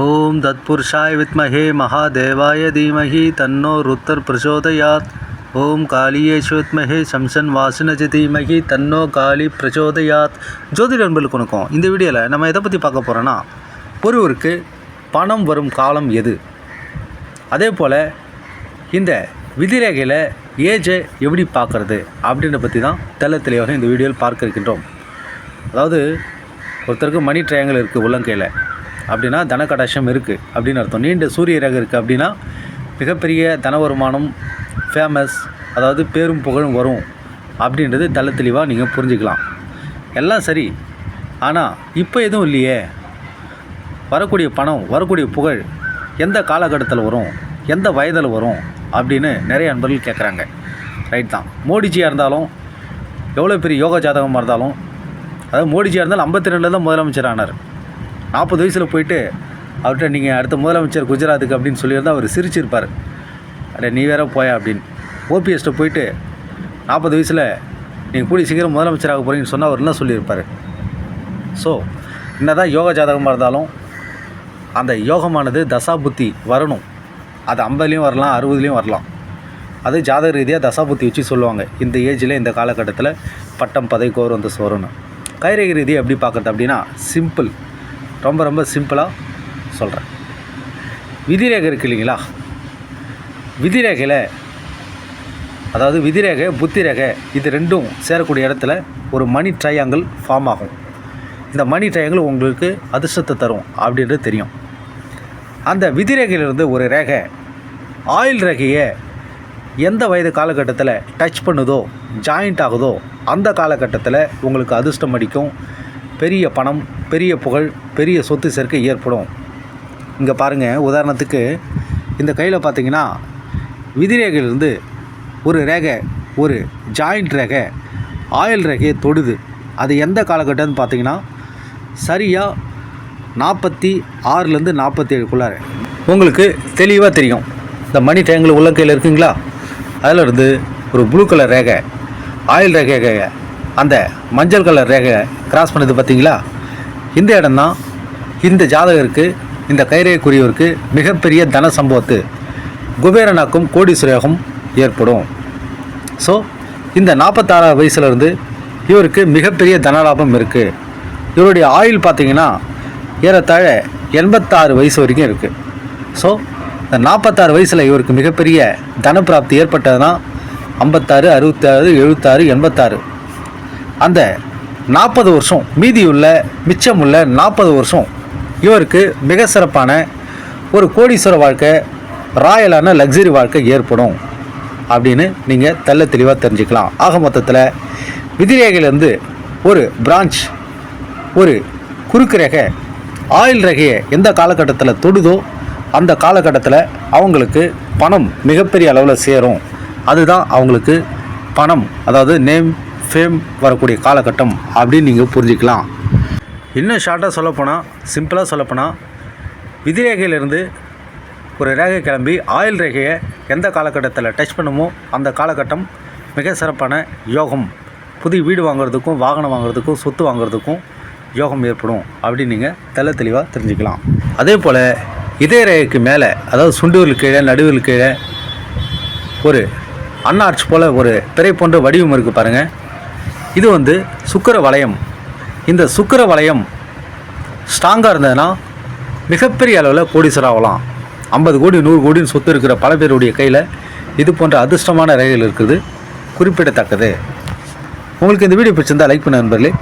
ஓம் தத்புருஷாய் வித்மஹே மகாதேவாய தீமஹி தன்னோ ருத்தர் பிரச்சோதயாத் ஓம் காளியேஷு வித்மஹே சம்சன் வாசினஜ தீமஹி தன்னோ காளி பிரச்சோதயாத் ஜோதிட நண்பர்களுக்கு வணக்கம் இந்த வீடியோவில் நம்ம எதை பற்றி பார்க்க போகிறோன்னா ஒருவருக்கு பணம் வரும் காலம் எது? அதே போல் இந்த விதிரேகையில் ஏஜை எப்படி பார்க்குறது? அப்படின்ற பற்றி தான் தெள்ள தெளிவாக இந்த வீடியோவில் பார்க்க இருக்கின்றோம். அதாவது ஒருத்தருக்கு மணி ட்ரையாங்கல் இருக்குது உள்ளங்கையில். அப்படின்னா தனக்கடாட்சம் இருக்குது அப்படின்னு அர்த்தம். நீண்ட சூரிய ரகம் இருக்குது அப்படின்னா மிகப்பெரிய தன வருமானம் ஃபேமஸ் அதாவது பேரும் புகழும் வரும் அப்படின்றது தள்ள தெளிவாக நீங்கள் புரிஞ்சுக்கலாம். எல்லாம் சரி. ஆனால் இப்போ எதுவும் இல்லையே. வரக்கூடிய பணம் வரக்கூடிய புகழ் எந்த காலகட்டத்தில் வரும்? எந்த வயதில் வரும்? அப்படின்னு நிறைய நண்பர்கள் கேட்குறாங்க ரைட் தான். மோடிஜியாக இருந்தாலும் எவ்வளோ பெரிய யோகா ஜாதகமாக இருந்தாலும் அதாவது மோடிஜியாக இருந்தாலும் ஐம்பத்தி ரெண்டில் தான் முதலமைச்சர் ஆனார். நாற்பது வயசில் போயிட்டு அவர்கிட்ட நீங்கள் அடுத்த முதலமைச்சர் குஜராத்துக்கு அப்படின்னு சொல்லியிருந்தால் அவர் சிரிச்சிருப்பார். அட நீ வேற போயா அப்படின்னு. ஓபிஎஸ்ட்டை போயிட்டு நாற்பது வயசில் நீங்கள் கூடிய சீக்கிரம் முதலமைச்சராக போகிறீங்கன்னு சொன்னால் அவர் என்ன சொல்லியிருப்பார்? ஸோ என்னதான் யோகா ஜாதகமாக இருந்தாலும் அந்த யோகமானது தசாபுத்தி வரணும். அது ஐம்பதுலேயும் வரலாம் அறுபதுலேயும் வரலாம். அது ஜாதக ரீதியாக தசாபுத்தி வச்சு சொல்லுவாங்க. இந்த ஏஜில் இந்த காலகட்டத்தில் பட்டம் பதவி கோர் வந்து சோறுன்னு. கைரேகை ரீதி எப்படி பார்க்குறது அப்படின்னா சிம்பிள் ரொம்ப ரொம்ப சிம்பிளாக சொல்கிறேன் விதிரேகை இருக்கு இல்லைங்களா? விதிரேகையில் அதாவது விதிரேகை புத்தி ரேகை இது ரெண்டும் சேரக்கூடிய இடத்துல ஒரு மணி ட்ரையாங்கிள் ஃபார்ம் ஆகும். இந்த மணி ட்ரையாங்கிள் உங்களுக்கு அதிர்ஷ்டத்தை தரும் அப்படின்றது தெரியும். அந்த விதிரேகையிலிருந்து ஒரு ரேகை ஆயில் ரேகையை எந்த வயது காலகட்டத்தில் டச் பண்ணுதோ ஜாயிண்ட் ஆகுதோ அந்த காலகட்டத்தில் உங்களுக்கு அதிர்ஷ்டம் அடிக்கும். பெரிய பணம் பெரிய புகழ் பெரிய சொத்து சேர்க்கை ஏற்படும். இங்கே பாருங்கள் உதாரணத்துக்கு இந்த கையில் பார்த்தீங்கன்னா விதிரேகையிலிருந்து ஒரு ரேகை ஒரு ஜாயிண்ட் ரேகை ஆயில் ரேகையை தொடுது. அது எந்த காலகட்டம்னு பார்த்தீங்கன்னா சரியாக நாற்பத்தி ஆறுலேருந்து நாற்பத்தி ஏழுக்குள்ளார உங்களுக்கு தெளிவாக தெரியும். இந்த மணி டேங்கில் உள்ளங்கையில் இருக்குங்களா? அதில் இருந்து ஒரு ப்ளூ கலர் ரேகை ஆயில் ரேகை அந்த மஞ்சள் கலர் ரேகை கிராஸ் பண்ணது பார்த்தீங்களா? இந்த இடம்தான் இந்த ஜாதகருக்கு இந்த கைரேகைக்குரியவருக்கு மிகப்பெரிய தன சம்பவத்து. குபேரனாக்கும் கோடீஸ்வரகம் ஏற்படும். ஸோ இந்த நாற்பத்தாறாவது வயசுலேருந்து இவருக்கு மிகப்பெரிய தனலாபம் இருக்குது இவருடைய ஆயுள் பார்த்திங்கன்னா ஏறத்தாழ எண்பத்தாறு வயசு வரைக்கும் இருக்குது ஸோ இந்த நாற்பத்தாறு வயசில் இவருக்கு மிகப்பெரிய தனப்பிராப்தி ஏற்பட்டதுன்னா ஐம்பத்தாறு அறுபத்தாறு எழுபத்தாறு எண்பத்தாறு. அந்த நாற்பது வருஷம் மீதியுள்ள மிச்சமுள்ள நாற்பது வருஷம் இவருக்கு மிக சிறப்பான ஒரு கோடீஸ்வர வாழ்க்கை ராயலான லக்ஸரி வாழ்க்கை ஏற்படும் அப்படின்னு நீங்கள் தெள்ள தெளிவாக தெரிஞ்சுக்கலாம். ஆக மொத்தத்தில் விதிரேகையிலேருந்து ஒரு பிரான்ச் ஒரு குறுக்கு ரேகை ஆயில் ரேகையை எந்த காலகட்டத்தில் தொடுதோ அந்த காலகட்டத்தில் அவங்களுக்கு பணம் மிகப்பெரிய அளவில் சேரும். அதுதான் அவங்களுக்கு பணம் அதாவது நேம் ஃபேம் வரக்கூடிய காலகட்டம் அப்படின்னு நீங்கள் புரிஞ்சுக்கலாம். இன்னும் ஷார்ட்டாக சொல்லப்போனால் சிம்பிளாக சொல்லப்போனால் விதிரேகையிலிருந்து ஒரு ரேகை கிளம்பி ஆயில் ரேகையை எந்த காலகட்டத்தில் டச் பண்ணுமோ அந்த காலகட்டம் மிக சிறப்பான யோகம். புதிய வீடு வாங்குறதுக்கும் வாகனம் வாங்குறதுக்கும் சொத்து வாங்குறதுக்கும் யோகம் ஏற்படும் அப்படின்னு நீங்கள் தெல்ல தெளிவாக தெரிஞ்சுக்கலாம். அதே போல் இதய ரேகைக்கு மேலே அதாவது சுண்டுவில் கீழே நடுவில் கீழே ஒரு அன்னார்ச் போல் ஒரு பிறை போன்ற வடிவம் இருக்குது பாருங்கள் இது வந்து சுக்கிர வளையம் இந்த சுக்கர வளையம் ஸ்ட்ராங்காக இருந்ததுன்னா மிகப்பெரிய அளவில் கோடீஸ்வரர் ஆகலாம். ஐம்பது கோடி நூறு கோடின்னு சொத்து இருக்கிற பல பேருடைய கையில் இது போன்ற அதிர்ஷ்டமான ரேகைகள் இருக்குது. குறிப்பிடத்தக்கது. உங்களுக்கு இந்த வீடியோ பிடிச்சிருந்தால் லைக் பண்ண நண்பர்களே.